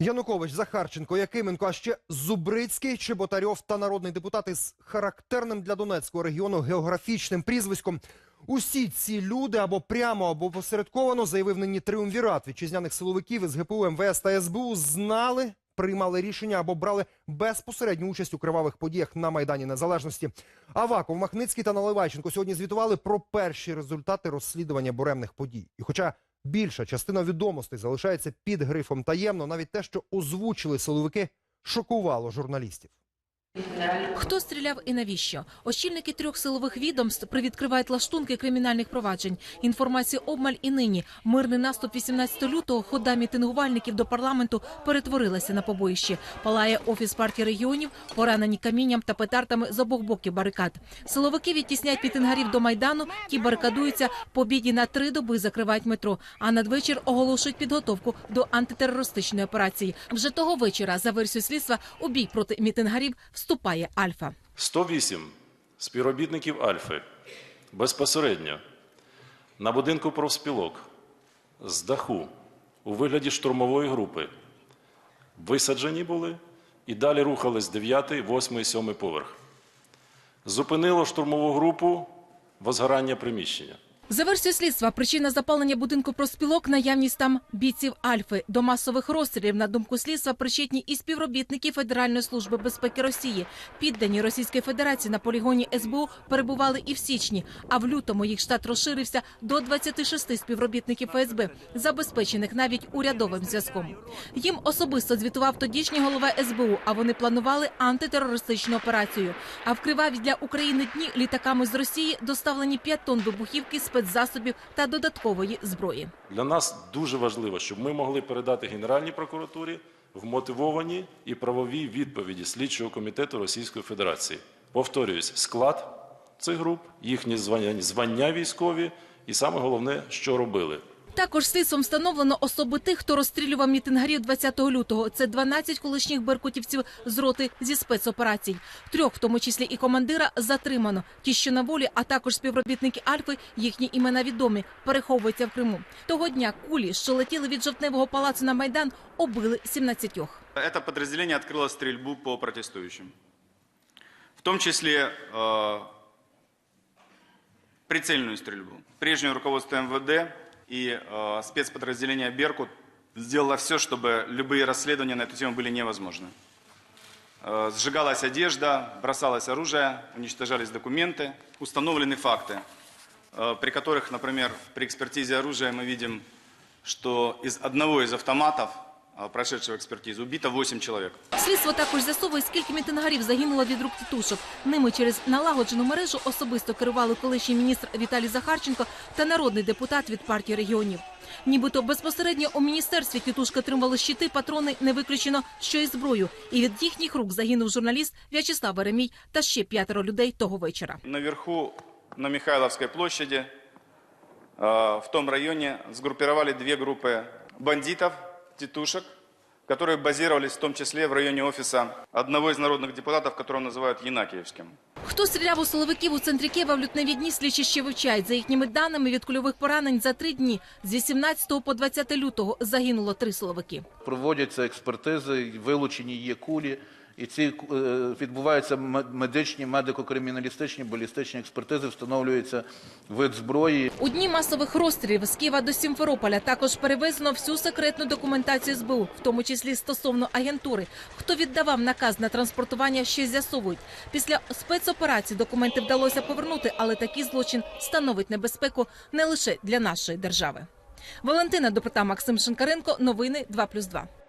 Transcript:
Янукович, Захарченко, Якименко, а ще Зубрицький, Чеботарьов та народний депутат із характерним для Донецького регіону географічним прізвиськом. Усі ці люди або прямо, або посередковано заявив нині триумвірат вітчизняних силовиків із ГПУ, МВС та СБУ знали, приймали рішення або брали безпосередню участь у кривавих подіях на Майдані Незалежності. Аваков, Махницький та Наливайченко сьогодні звітували про перші результати розслідування буремних подій. І хоча більша частина відомостей залишається під грифом таємно, навіть те, що озвучили силовики, шокувало журналістів. Хто стріляв і навіщо? Очільники трьох силових відомств привідкривають лаштунки кримінальних проваджень. Інформації обмаль і нині. Мирний наступ 18 лютого, хода мітингувальників до парламенту перетворилася на побоїще. Палає офіс партії регіонів, поранені камінням та петартами з обох боків барикад. Силовики відтісняють мітингарів до майдану. Ті барикадуються. По біді на три доби закривають метро. А надвечір оголошують підготовку до антитерористичної операції. Вже того вечора, за версією слідства, у бій проти мітингарів вступає Альфа. 108 співробітників Альфи безпосередньо на будинку профспілок з даху у вигляді штурмової групи висаджені були і далі рухались 9, 8, 7 поверх. Зупинило штурмову групу возгорання приміщення. За версією слідства, причина запалення будинку проспілок – наявність там бійців Альфи. До масових розстрілів, на думку слідства, причетні і співробітники Федеральної служби безпеки Росії. Піддані Російської Федерації на полігоні СБУ перебували і в січні, а в лютому їх штат розширився до 26 співробітників ФСБ, забезпечених навіть урядовим зв'язком. Їм особисто звітував тодішній голова СБУ, а вони планували антитерористичну операцію. А в криваві для України дні літаками з Росії доставлені 5 тонн вибухівки, спецзасобів та додаткової зброї. Для нас дуже важливо, щоб ми могли передати Генеральній прокуратурі вмотивовані і правові відповіді слідчого комітету Російської Федерації. Повторююсь, склад цих груп, їхні звання, звання військові, і саме головне, що робили. Також слідством встановлено особи тих, хто розстрілював мітингарів 20 лютого. Це 12 колишніх беркутівців з роти зі спецоперацій. Трьох, в тому числі і командира, затримано. Ті, що на волі, а також співробітники Альфи, їхні імена відомі, переховуються в Криму. Того дня кулі, що летіли від жовтневого палацу на майдан, убили 17. Это подразделение открыло стрельбу по протестующим. В том числе э, прицельную стрельбу. Прежнее руководство МВД и э, спецподразделение «Беркут» сделало все, чтобы любые расследования на эту тему были невозможны. Э, сжигалась одежда, бросалось оружие, уничтожались документы. Установлены факты, э, при которых, например, при экспертизе оружия мы видим, что из одного из автоматов, прошедшего экспертизу, убито 8 человек. Слідство також з'ясовує, скільки мітингарів загинуло від рук тітушок. Ними через налагоджену мережу особисто керували колишній міністр Віталій Захарченко та народний депутат від партії регіонів. Нібито безпосередньо у міністерстві тітушки отримали щити, патрони, не виключено, що і зброю. І від їхніх рук загинув журналіст В'ячеслав Веремій та ще п'ятеро людей того вечора. Наверху, на Михайловской площади, э, в том районе, сгруппировали две группы бандитов, тетушек, которые базировались в том числе в районе офиса одного из народных депутатов, которого называют Янакиевским. Хто стріляв у силовиків у центрі Києва в лютневі дні слідчі ще вивчають. За їхніми даними від кульових поранень за три дні з 18 по 20 лютого загинуло три силовики. Проводяться експертизи, вилучені є кулі, і ці е, відбуваються медичні, медико-криміналістичні, балістичні експертизи, встановлюється вид зброї. У дні масових розстрілів з Києва до Сімферополя також перевезено всю секретну документацію СБУ, в тому числі стосовно агентури. Хто віддавав наказ на транспортування, ще з'ясовують. Після спецоперації документи вдалося повернути, але такий злочин становить небезпеку не лише для нашої держави. Валентина Допита, Максим Шинкаренко. Новини 2+,2.